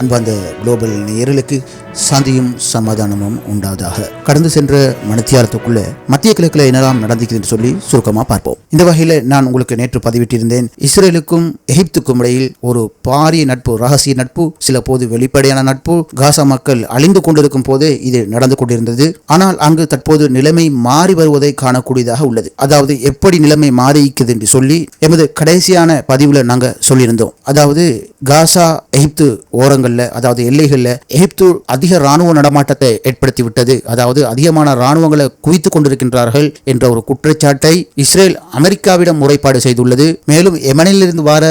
அன்பார்ந்த குளோபல் நேயர்களுக்கு சாந்தியும் சமாதானமும் உண்டாவதாக. கடந்து சென்ற மனத்தியாரத்துக்குள்ள மத்திய கிழக்குல என்னெல்லாம் நடந்துக்குதுன்னு சொல்லி சுருக்கமாக பார்ப்போம். இந்த வகையில் நான் உங்களுக்கு நேற்று பதிவிட்டிருந்தேன். இஸ்ரேலுக்கும் எகிப்துக்கும் இடையில் ஒரு பாரிய நட்பு ரகசிய நட்பு சில போது வெளிப்படையான நட்பு காசா மக்கள் அழிந்து கொண்டிருக்கும் போது இது நடந்து கொண்டிருந்தது. ஆனால் அங்கு தற்போது நிலைமை மாறி வருவதை காணக்கூடியதாக உள்ளது. அதாவது எப்படி நிலைமை மாறிக்குது என்று சொல்லி எமது கடைசியான பதிவில் நாங்கள் சொல்லியிருந்தோம். அதாவது காசா எகிப்து ஓரங்கள் ஓரங்கள்ல அதாவது எல்லைகள்ல எகிப்து அதிக ராணுவ நடமாட்டத்தை ஏற்படுத்தி விட்டது அதாவது அதிகமான ராணுவங்களை குவித்துக் கொண்டிருக்கின்றார்கள் என்ற ஒரு குற்றச்சாட்டை இஸ்ரேல் அமெரிக்காவிடம் முறைப்பாடு செய்துள்ளது. மேலும் எமனிலிருந்து வர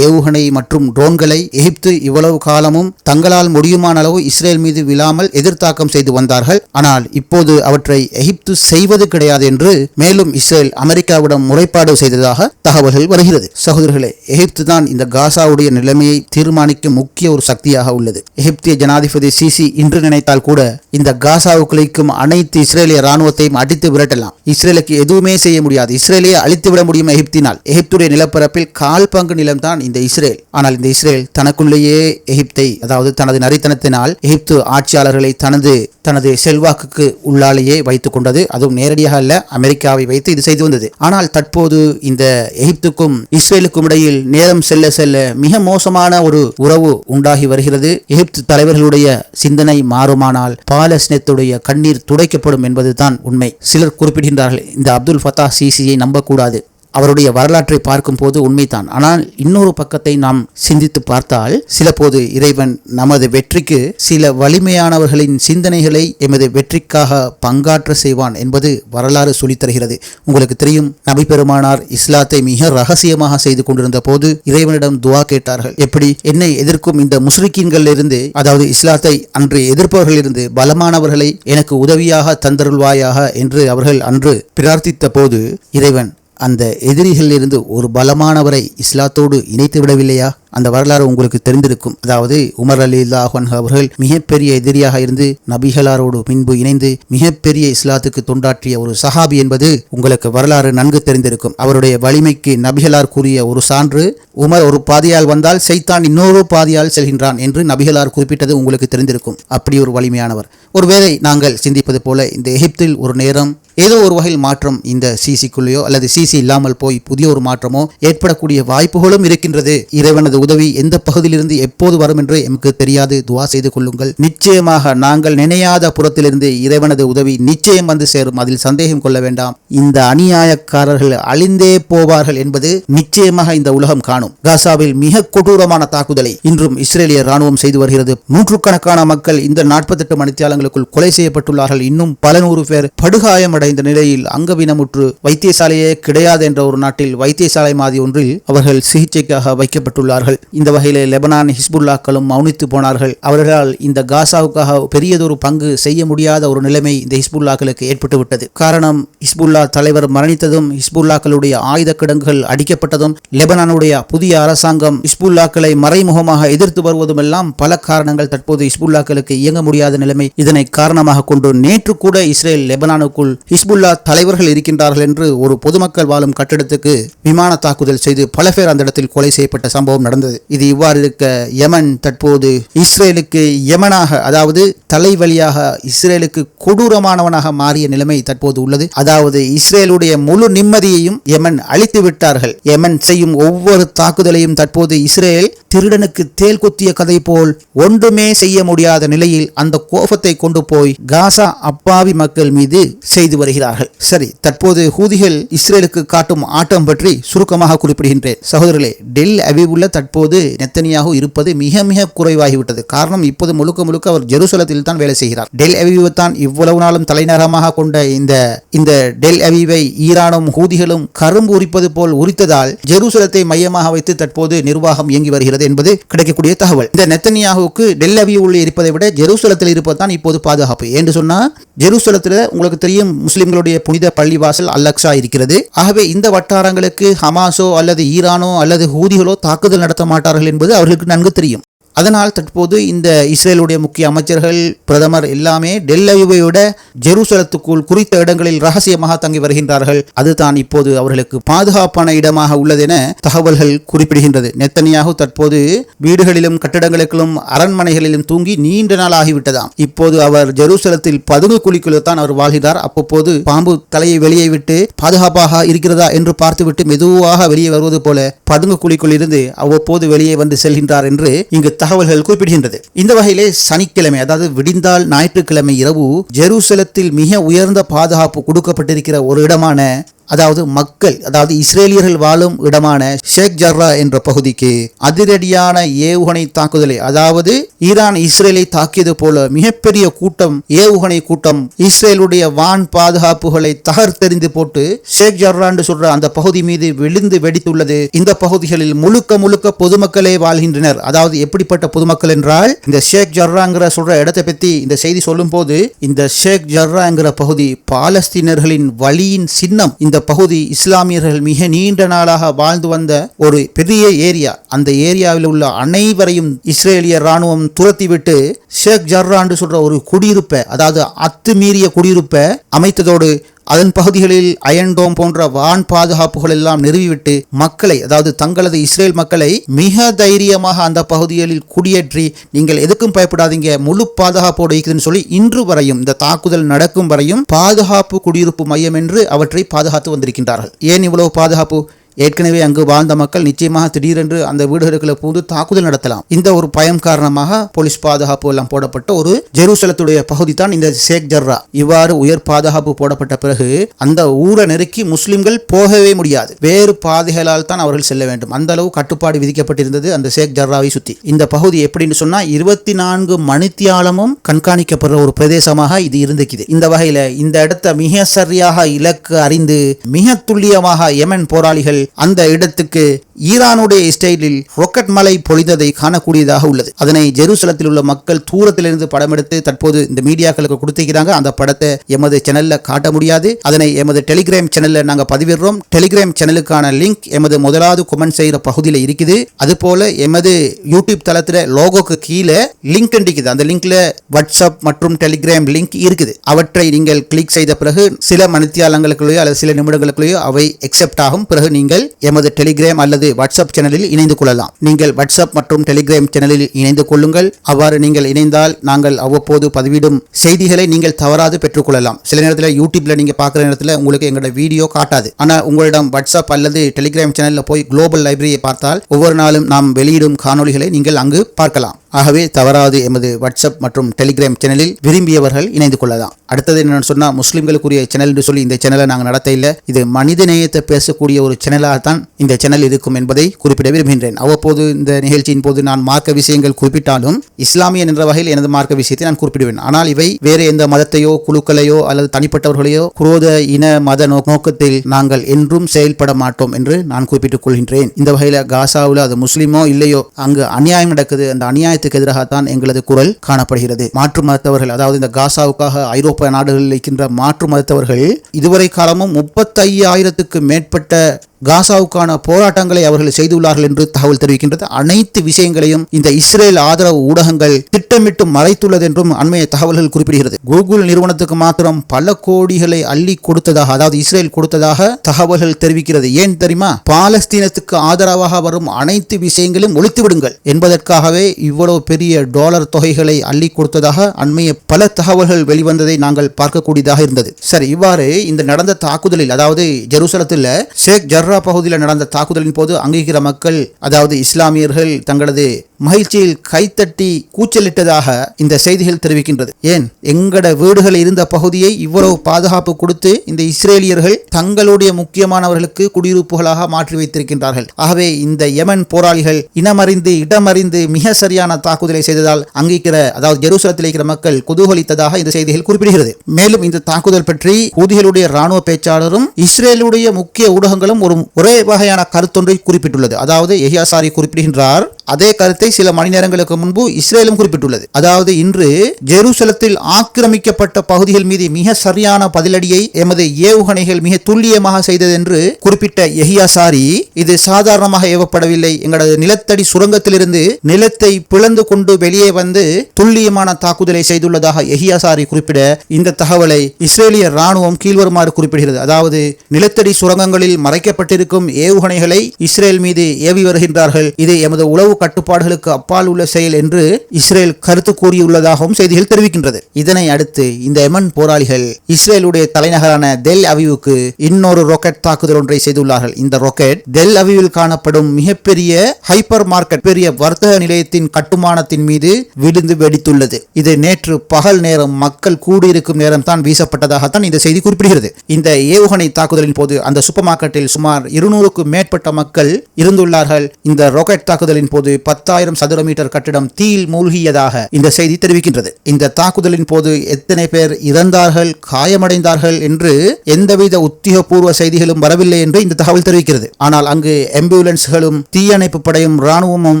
ஏவுகணை மற்றும் ட்ரோன்களை எகிப்து இவ்வளவு காலமும் தங்களால் முடியுமான அளவு இஸ்ரேல் மீது விழாமல் எதிர்த்தாக்கம் செய்து வந்தார்கள். ஆனால் இப்போது அவற்றை எகிப்து செய்வது கிடையாது என்று மேலும் இஸ்ரேல் அமெரிக்காவிடம் முறைப்பாடு செய்ததாக தகவல்கள் வருகிறது. சகோதரர்களே எகிப்து தான் இந்த காசாவுடைய நிலைமையை தீர்மானிக்க முக்கிய ஒரு சக்தியாக உள்ளது. எகிப்திய ஜனாதிபதி சிசி இன்று நினைத்தால் கூட இந்த காசாவுக்குள் இருக்கும் அனைத்து இஸ்ரேலிய ராணுவத்தையும் அடித்து விரட்டலாம். இஸ்ரேலுக்கு எதுவுமே செய்ய முடியாது. இஸ்ரேலையே அழித்து விட முடியும் எகிப்தினால்? எகிப்துடைய நிலப்பரப்பில் கால் பங்கு நிலம்தான் இந்த இஸ்ரேல். ஆனால் இந்த இஸ்ரேல் தனக்குள்ளேயே எகிப்தை அதாவது தனது நரித்தனத்தினால் எகிப்து ஆட்சியாளர்களை தனது தனது செல்வாக்குக்கு உள்ளாலேயே வைத்துக் கொண்டது. அதுவும் நேரடியாக அல்ல அமெரிக்காவை வைத்து இது செய்து வந்தது. ஆனால் தற்போது இந்த எகிப்துக்கும் இஸ்ரேலுக்கும் இடையில் நேரம் செல்ல செல்ல மிக மோசமான ஒரு உறவு உண்டாகி வருகிறது. எகிப்து தலைவர்களுடைய சிந்தனை மாறுமானால் பாலஸ்தீனத்துடைய கண்ணீர் துடைக்கப்படும் என்பதுதான் உண்மை. சிலர் குறிப்பிடுகின்றார்கள் இந்த அப்துல் ஃபத்தா சிசியை நம்பக்கூடாது. அவருடைய வரலாற்றை பார்க்கும்போது உண்மைதான். ஆனால் இன்னொரு பக்கத்தை நாம் சிந்தித்து பார்த்தால் சில போது இறைவன் நமது வெற்றிக்கு சில வலிமையானவர்களின் சிந்தனைகளை எமது வெற்றிக்காக பங்காற்ற செய்வான் என்பது வரலாறு சொல்லித்தருகிறது உங்களுக்கு தெரியும் நபி பெருமானார் இஸ்லாத்தை மிக ரகசியமாக செய்து கொண்டிருந்த போது இறைவனிடம் துவா கேட்டார்கள். எப்படி? என்னை எதிர்க்கும் இந்த முஸ்லிக்கீன்கள் அதாவது இஸ்லாத்தை அன்று எதிர்ப்பவர்களிலிருந்து பலமானவர்களை எனக்கு உதவியாக தந்தருள்வாயாக என்று அவர்கள் அன்று பிரார்த்தித்த போது இறைவன் அந்த எதிரிகளிலிருந்து ஒரு பலமானவரை இஸ்லாத்தோடு இணைத்து விடவில்லையா அந்த வரலாறு உங்களுக்கு தெரிந்திருக்கும். அதாவது உமர் அலி அல்லாஹன் அவர்கள் மிகப்பெரிய எதிரியாக இருந்து நபிகளாரோடு பின்பு இணைந்து மிகப்பெரிய இஸ்லாத்துக்கு தொண்டாற்றிய ஒரு சஹாபி என்பது உங்களுக்கு வரலாறு நன்கு தெரிந்திருக்கும். அவருடைய வலிமைக்கு நபிகளார் கூறிய ஒரு சான்று உமர் ஒரு பாதையால் வந்தால் சைத்தான் இன்னொரு பாதையால் செல்கின்றான் என்று நபிகளார் குறிப்பிட்டது உங்களுக்கு தெரிந்திருக்கும். அப்படி ஒரு வலிமையானவர். ஒருவேளை நாங்கள் சிந்திப்பது போல இந்த எகிப்தில் ஒரு நேரம் ஏதோ ஒரு வகையில் மாற்றம் இந்த சிசிக்குள்ளேயோ அல்லது சிசி இல்லாமல் போய் புதிய ஒரு மாற்றமோ ஏற்படக்கூடிய வாய்ப்புகளும் இருக்கின்றது. இறைவனது உதவி எந்த பகுதியிலிருந்து எப்போது வரும் என்று எமக்கு தெரியாது. துவா செய்து கொள்ளுங்கள். நிச்சயமாக நாங்கள் நினையாத புறத்திலிருந்து இறைவனது உதவி நிச்சயம் வந்து சேரும். அதில் சந்தேகம் கொள்ள வேண்டாம். இந்த அநியாயக்காரர்கள் அழிந்தே போவார்கள் என்பது நிச்சயமாக இந்த உலகம் காணும். காசாவில் மிக கொடூரமான தாக்குதலை இன்றும் இஸ்ரேலிய ராணுவம் செய்து வருகிறது. நூற்றுக்கணக்கான மக்கள் இந்த நாற்பத்தெட்டு மணித்தியாலங்களுக்குள் கொலை செய்யப்பட்டுள்ளார்கள். இன்னும் பல நூறு பேர் படுகாயமடைந்த நிலையில் அங்கவீனமுற்று வைத்தியசாலையே கிடையாது என்ற ஒரு நாட்டில் வைத்தியசாலை மாதிரி ஒன்றில் அவர்கள் சிகிச்சைக்காக வைக்கப்பட்டுள்ளார்கள். இந்த வகையிலே லெபனான் ஹிஸ்புல்லாக்களும் மௌனித்து போனார்கள். அவர்களால் இந்த காசாவுக்காக பெரியதொரு பங்கு செய்ய முடியாத ஒரு நிலைமை இந்த ஹிஸ்புல்லாக்களுக்கு ஏற்பட்டுவிட்டது. காரணம் ஹிஸ்புல்லா தலைவர் மரணித்ததும் ஹிஸ்புல்லாக்களுடைய ஆயுத கிடங்குகள் அடிக்கப்பட்டதும் லெபனானுடைய புதிய அரசாங்கம் ஹிஸ்புல்லாக்களை மறைமுகமாக எதிர்த்து வருவதுமெல்லாம் பல காரணங்கள் தற்போது ஹிஸ்புல்லாக்களுக்கு இயங்க முடியாத நிலைமை. இதனை காரணமாக கொண்டு நேற்று கூட இஸ்ரேல் லெபனானுக்குள் ஹிஸ்புல்லா தலைவர்கள் இருக்கின்றார்கள் என்று ஒரு பொதுமக்கள் வாழும் கட்டிடத்துக்கு விமான தாக்குதல் செய்து பல பேர் அந்த இடத்தில் கொலை செய்யப்பட்ட சம்பவம் நடந்தது நடந்தது இது இவ்வாறு இருக்க யமன் தற்போது இஸ்ரேலுக்கு யமனாக அதாவது தலைவலியாக இஸ்ரேலுக்கு கொடூரமானவனாக மாறிய நிலைமை தற்போது உள்ளது. அதாவது இஸ்ரேலுடைய முழு நிம்மதியையும் யமன் அழித்து விட்டார்கள். யமன் செய்யும் ஒவ்வொரு தாக்குதலையும் தற்போது இஸ்ரேல் திருடனுக்கு தேல் குத்திய கதை போல் ஒன்றுமே செய்ய முடியாத நிலையில் அந்த கோபத்தை கொண்டு போய் காசா அப்பாவி மக்கள் மீது செய்து வருகிறார்கள். சரி தற்போது ஹூதிகள் இஸ்ரேலுக்கு காட்டும் ஆட்டம் பற்றி சுருக்கமாக குறிப்பிடுகின்றேன். சகோதரர்களே டெல் அவிவுள்ள தற்போது நெத்தனியாக இருப்பது மிக மிக குறைவாகிவிட்டது. காரணம் இப்போது முழுக்க முழுக்க அவர் ஜெருசலத்தில் தான் வேலை செய்கிறார். டெல் அவிவை தான் இவ்வளவு நாளும் தலைநகரமாக கொண்ட இந்த இந்த டெல் அவிவை ஈரானும் ஹூதிகளும் கரும்பு உரிப்பது போல் உரித்ததால் ஜெருசலத்தை மையமாக வைத்து தற்போது நிர்வாகம் இயங்கி வருகிறது என்பது கிடைக்கக்கூடிய தகவல். இந்த நெத்தனியாவுக்கு டெல் அவிவுள்ள இருப்பதை விட ஜெருசலத்தில் இருப்பது தான் இப்போது பாதுகாப்பு. என்று சொன்னா ஜெருசலத்தில் உங்களுக்கு தெரியும் முஸ்லிம்களுடைய புனித பள்ளிவாசல் அல்லக்ஸா இருக்கிறது. ஆகவே இந்த வட்டாரங்களுக்கு ஹமாஸோ அல்லது ஈரானோ அல்லது ஹூதிகளோ தாக்குதல் நடத்த மாட்டார்கள் என்பது அவர்களுக்கு நன்கு தெரியும். அதனால் தற்போது இந்த இஸ்ரேலுடைய முக்கிய அமைச்சர்கள் பிரதமர் எல்லாமே டெல்லவிவை விட ஜெருசலத்துக்குள் குறித்த இடங்களில் ரகசியமாக தங்கி வருகின்றார்கள். அதுதான் இப்போது அவர்களுக்கு பாதுகாப்பான இடமாக உள்ளதென தகவல்கள் குறிப்பிடுகின்றது. நெத்தனியாக தற்போது வீடுகளிலும் கட்டிடங்களுக்கும் அரண்மனைகளிலும் தூங்கி நீண்ட நாள் ஆகிவிட்டதாம். இப்போது அவர் ஜெருசலத்தில் பதுங்கு குழிக்குள்ள தான் அவர் வாழ்கிறார். அப்பப்போது பாம்பு தலையை வெளியே விட்டு பாதுகாப்பாக இருக்கிறதா என்று பார்த்துவிட்டு மெதுவாக வெளியே வருவது போல பதுங்கு குழிக்குள் இருந்து அவ்வப்போது வெளியே வந்து செல்கின்றார் என்று இங்கு தகவல்கள் குறிப்பிடுகின்றது. இந்த வகையிலே சனிக்கிழமை அதாவது விடிந்தால் ஞாயிற்றுக்கிழமை இரவு ஜெருசலத்தில் மிக உயர்ந்த பாதுகாப்பு கொடுக்கப்பட்டிருக்கிற ஒரு இடமான அதாவது மக்கள் அதாவது இஸ்ரேலியர்கள் வாழும் இடமான ஷேக் ஜர்ரா என்ற பகுதிக்கு அதிரடியான ஏவுகணை தாக்குதலை அதாவது ஈரான் இஸ்ரேலை தாக்கியது போல மிகப்பெரிய கூட்டம் ஏவுகணை கூட்டம் இஸ்ரேலுடைய வான் பாதுகாப்புகளை தகர்த்தெறிந்து போட்டு ஷேக் ஜர்ரா என்று சொல்ற அந்த பகுதி மீது விழுந்து வெடித்துள்ளது. இந்த பகுதிகளில் முழுக்க முழுக்க பொதுமக்களே வாழ்கின்றனர். அதாவது எப்படிப்பட்ட பொதுமக்கள் என்றால் இந்த ஷேக் ஜர்ராங்கிற சொல்ற இடத்தை பத்தி இந்த செய்தி சொல்லும் போது இந்த ஷேக் ஜர்ராங்கிற பகுதி பாலஸ்தீனர்களின் வழியின் சின்னம் இந்த பகுதி இஸ்லாமியர்கள் மிக நீண்ட நாளாக வாழ்ந்து வந்த ஒரு பெரிய ஏரியா. அந்த ஏரியாவில் உள்ள அனைவரையும் இஸ்ரேலிய ராணுவம் துரத்திவிட்டு ஷேக் ஜர்ரான்னு சொல்ற ஒரு குடியிருப்பை அதாவது அத்துமீறிய குடியிருப்பை அமைத்ததோடு அதன் பகுதிகளில் அயன்டோம் போன்ற வான் பாதுகாப்புகள் எல்லாம் நிறுவிவிட்டு மக்களை அதாவது தங்களது இஸ்ரேல் மக்களை மிக தைரியமாக அந்த பகுதிகளில் குடியேற்றி நீங்கள் எதுக்கும் பயப்படாதீங்க முழு பாதுகாப்போடு இருக்குதுன்னு சொல்லி இன்று வரையும் இந்த தாக்குதல் நடக்கும் வரையும் பாதுகாப்பு குடியிருப்பு மையம் என்று அவற்றை பாதுகாத்து வந்திருக்கின்றார்கள். ஏன் இவ்வளவு பாதுகாப்பு? ஏற்கனவே அங்கு வாழ்ந்த மக்கள் நிச்சயமாக திடீரென்று அந்த வீடுகளுக்குள்ள பூந்து தாக்குதல் நடத்தலாம். இந்த ஒரு பயம் காரணமாக போலீஸ் பாதுகாப்பு எல்லாம் போடப்பட்ட ஒரு ஜெருசலத்துடைய பகுதி தான் இந்த ஷேக் ஜர்ரா. இவ்வாறு உயர் பாதுகாப்பு போடப்பட்ட பிறகு அந்த ஊரை நெருக்கி முஸ்லிம்கள் போகவே முடியாது. வேறு பாதைகளால் தான் அவர்கள் செல்ல வேண்டும். அந்த அளவு கட்டுப்பாடு விதிக்கப்பட்டிருந்தது அந்த ஷேக் ஜர்ராவை சுத்தி. இந்த பகுதி எப்படின்னு சொன்னா இருபத்தி நான்கு மணித்தியாலமும் கண்காணிக்கப்படுற ஒரு பிரதேசமாக இது இருந்துக்குது இந்த வகையில இந்த இடத்தை மிக சரியாக இலக்கு அறிந்து மிக துல்லியமாக யெமன் போராளிகள் அந்த இடத்துக்கு ஈரானுடைய இஸ்ரேலில் ராக்கெட் மலை பொழிந்ததை காணக்கூடியதாக உள்ளது. அதனை ஜெருசலத்தில் உள்ள மக்கள் தூரத்திலிருந்து படம் எடுத்து தற்போது இந்த மீடியாக்களுக்கு கொடுத்திருக்கிறாங்க. அந்த படத்தை எமது சேனல்ல காட்ட முடியாது. அதனை எமது டெலிகிராம் சேனல்ல நாங்க பதிவிடுறோம். டெலிகிராம் சேனலுக்கான லிங்க் எமது முதலாவது கமெண்ட் செய்யற பகுதியில் இருக்குது. அதுபோல எமது யூடியூப் தளத்துல லோகோக்கு கீழே லிங்க் இருக்குது அந்த லிங்க்ல வாட்ஸ்அப் மற்றும் டெலிகிராம் லிங்க் இருக்குது. அவற்றை நீங்கள் கிளிக் செய்த பிறகு சில மணித்தியாலங்களுக்குள்ளேயோ அல்லது சில நிமிடங்களுக்குள்ளேயோ அவை எக்ஸெப்ட் ஆகும். பிறகு நீங்கள் எமது டெலிகிராம் அல்லது வாட்ஸ்அப் சேனலில் இணைந்து கொள்ளலாம். நீங்கள் வாட்ஸ்அப் மற்றும் டெலிகிராம் சேனலில் இணைந்து கொள்ளுங்கள். அவ்வாறு நீங்கள் இணைந்தால் நாங்கள் அவ்வப்போது பதிவிடும் செய்திகளை நீங்கள் தவறாது பெற்றுக்கொள்ளலாம். சில நேரத்தில் யூடியூப்ல நீங்க பார்க்குற நேரத்தில் உங்களுக்கு எங்களோட வீடியோ காட்டாது. ஆனால் உங்களிடம் வாட்ஸ்அப் அல்லது டெலிகிராம் சேனலில் போய் குளோபல் லைப்ரரியை பார்த்தால் ஒவ்வொரு நாளும் நாம் வெளியிடும் காணொளிகளை நீங்கள் அங்கு பார்க்கலாம். ஆகவே தவறாது எமது வாட்ஸ்அப் மற்றும் டெலிகிராம் சேனலில் விரும்பியவர்கள் இணைந்து கொள்ளலாம். அடுத்தது என்னன்னு சொன்னால் முஸ்லிம்களுக்குரிய சேனல் என்று சொல்லி இந்த சேனலை நாங்கள் நடத்த இல்லை. இது மனித நேயத்தை பேசக்கூடிய ஒரு சேனலாக தான் இந்த சேனல் இருக்கும் என்பதை குறிப்பிட விரும்புகின்றேன். அவ்வப்போது இந்த நிகழ்ச்சியின் போது நான் மார்க்க விஷயங்கள் குறிப்பிட்டாலும் இஸ்லாமியன் என்ற வகையில் எனது மார்க்க விஷயத்தை நான் குறிப்பிடுவேன். ஆனால் இவை வேறு எந்த மதத்தையோ குழுக்களையோ அல்லது தனிப்பட்டவர்களையோ குரோத இன மத நோ- நோக்கத்தில் நாங்கள் என்றும் செயல்பட மாட்டோம் என்று நான் குறிப்பிட்டுக் கொள்கின்றேன். இந்த வகையில் காசாவில் அது முஸ்லீமோ இல்லையோ அங்கு அநியாயம் நடக்குது அந்த அநியாயத்துக்கு எதிராகத்தான் எங்களது குரல் காணப்படுகிறது. மாற்று மதத்தவர்கள் அதாவது இந்த காசாவுக்காக ஐரோப்பிய நாடுகளில் இருக்கின்ற மாற்று மதத்தவர்கள் இதுவரை காலமும் முப்பத்தையாயிரத்துக்கு மேற்பட்ட காசாவுக்கான போராட்டங்களை அவர்கள் செய்துள்ளார்கள் என்று தகவல் தெரிவிக்கின்றது. அனைத்து விஷயங்களையும் இந்த இஸ்ரேல் ஆதரவு ஊடகங்கள் திட்டமிட்டு மறைத்துள்ளது என்றும் அண்மைய தகவல்கள் குறிப்பிடுகிறது. கூகுள் நிறுவனத்துக்கு மாத்திரம் பல கோடிகளை அள்ளி கொடுத்ததாக அதாவது இஸ்ரேல் கொடுத்ததாக தகவல்கள் தெரிவிக்கிறது. ஏன் தெரியுமா? பாலஸ்தீனத்துக்கு ஆதரவாக வரும் அனைத்து விஷயங்களையும் ஒழித்து விடுங்கள் என்பதற்காகவே இவ்வளவு பெரிய டாலர் தொகைகளை அள்ளி கொடுத்ததாக அண்மைய பல தகவல்கள் வெளிவந்ததை நாங்கள் பார்க்கக்கூடியதாக இருந்தது. சரி இவ்வாறு இந்த நடந்த தாக்குதலில் அதாவது ஜெருசலத்தில் ஷேக் ஜர் ஹர்ரா பகுதியில் நடந்த தாக்குதலின் போது அங்கிருக்கிற மக்கள் அதாவது இஸ்லாமியர்கள் தங்களது மகிழ்ச்சியில் கைத்தட்டி கூச்சலிட்டதாக இந்த செய்திகள் தெரிவிக்கின்றது. ஏன்? எங்கட வீடுகள் இருந்த பகுதியை இவ்வளவு பாதுகாப்பு கொடுத்து இந்த இஸ்ரேலியர்கள் தங்களுடைய முக்கியமானவர்களுக்கு குடியிருப்புகளாக மாற்றி வைத்திருக்கின்றார்கள். ஆகவே இந்த யமன் போராளிகள் இனமறிந்து இடமறிந்து மிக சரியான தாக்குதலை செய்ததால் அங்கிருக்கிற அதாவது ஜெருசலத்தில் இருக்கிற மக்கள் குதூகலித்ததாக இந்த செய்திகள் குறிப்பிடுகிறது. மேலும் இந்த தாக்குதல் பற்றி ஊதிகளுடைய ராணுவ பேச்சாளரும் இஸ்ரேலுடைய முக்கிய ஊடகங்களும் ஒரு ஒரே வகையான கருத்தொன்றை குறிப்பிட்டுள்ளது. அதாவது எஹியாசாரி குறிப்பிடுகின்றார் அதே கருத்தை சில மணி நேரங்களுக்கு முன்பு இஸ்ரேலும் குறிப்பிட்டுள்ளது. அதாவது இன்று ஜெருசலத்தில் ஆக்கிரமிக்கப்பட்ட பகுதிகள் மீது மிக சரியான பதிலடியை எமது ஏவுகணைகள் மிக துல்லியமாக செய்தது என்று குறிப்பிட்ட எஹியாசாரி இது சாதாரணமாக ஏவப்படவில்லை. எங்களது நிலத்தடி சுரங்கத்திலிருந்து நிலத்தை பிளந்து கொண்டு வெளியே வந்து துல்லியமான தாக்குதலை செய்துள்ளதாக எஹியாசாரி குறிப்பிட இந்த தகவலை இஸ்ரேலிய ராணுவம் கீழ்வருமாறு குறிப்பிடுகிறது. அதாவது நிலத்தடி சுரங்கங்களில் மறைக்கப்பட்டிருக்கும் ஏவுகணைகளை இஸ்ரேல் மீது ஏவி வருகின்றார்கள். இது எமது உளவு கட்டுப்பாடுகளுக்கு அப்பால் உள்ள செயல் என்று இஸ்ரேல் கருத்து கூறியுள்ளதாகவும் செய்திகள் தெரிவிக்கின்றது. இதனை அடுத்து இந்த எமன் போராளிகள் இஸ்ரேலுடைய தலைநகரான தெல் அவிவுக்கு இன்னொரு ராக்கெட் தாக்குதல் ஒன்றை செய்துள்ளார்கள். இந்த ராக்கெட் தெல் அவிவில் காணப்படும் மிகப்பெரிய ஹைப்பர் மார்க்கெட் பெரிய வர்த்தக நிலையத்தின் கட்டுமானத்தின் மீது விழுந்து வெடித்துள்ளது. இது நேற்று பகல் நேரம் மக்கள் கூடியிருக்கும் நேரம் தான் வீசப்பட்டதாகத்தான் இந்த செய்தி குறிப்பிடுகிறது. இந்த ஏவுகணை தாக்குதலின் போது அந்த சூப்பர் மார்க்கெட்டில் சுமார் இருநூறுக்கும் மேற்பட்ட மக்கள் இருந்துள்ளார்கள். இந்த ராக்கெட் தாக்குதலின் போது பத்தாயிரம் சதுர மீட்டர் கட்டிடம் தீயில் மூழ்கியதாக இந்த செய்தி தெரிவிக்கின்றது. இந்த தாக்குதலின் போது எத்தனை பேர் இறந்தார்கள் காயமடைந்தார்கள் என்று எந்தவித உத்தியோகபூர்வ செய்திகளும் வரவில்லை என்று இந்த தகவல் தெரிவிக்கிறது. ஆனால் அங்கு ஆம்புலன்ஸ்களும் தீயணைப்பு படையும் ராணுவமும்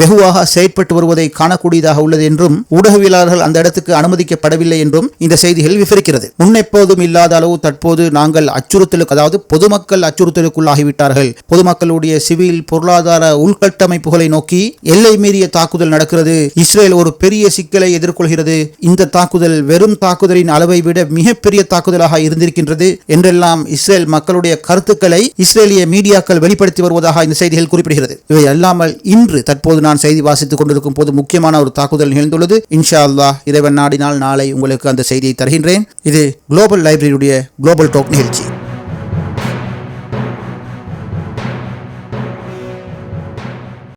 வெகுவாக செயற்பட்டு வருவதை காணக்கூடியதாக உள்ளது என்றும் ஊடகவியலாளர்கள் அந்த இடத்துக்கு அனுமதிக்கப்படவில்லை என்றும் இந்த செய்திகள் விவரிக்கிறது. முன்னெப்போதும் இல்லாத அளவு தற்போது நாங்கள் அச்சுறுத்தலுக்கு அதாவது பொதுமக்கள் அச்சுறுத்தலுக்குள்ளாகிவிட்டார்கள். பொதுமக்களுடைய சிவில் பொருளாதார உள்கட்டமைப்புகளை நோக்கி எல்லை மீறிய தாக்குதல் நடக்கிறது. இஸ்ரேல் ஒரு பெரிய சிக்கலை எதிர்கொள்கிறது. இந்த தாக்குதல் வெறும் தாக்குதலின் அளவை விட மிகப்பெரிய தாக்குதலாக இருந்திருக்கின்றது என்றெல்லாம் இஸ்ரேல் மக்களுடைய கருத்துக்களை இஸ்ரேலிய மீடியாக்கள் வெளிப்படுத்தி வருவதாக இந்த செய்திகள் குறிப்பிடுகிறது. இவை அல்லாமல் இன்று தற்போது நான் செய்தி வாசித்துக் கொண்டிருக்கும் போது முக்கியமான ஒரு தாக்குதல் நிகழ்ந்துள்ளது. இன்ஷா அல்லா இறைவன் நாடினால் நாளை உங்களுக்கு அந்த செய்தியை தருகின்றேன். இது குளோபல் லைப்ரரியுடைய குளோபல் டோக் நிகழ்ச்சி.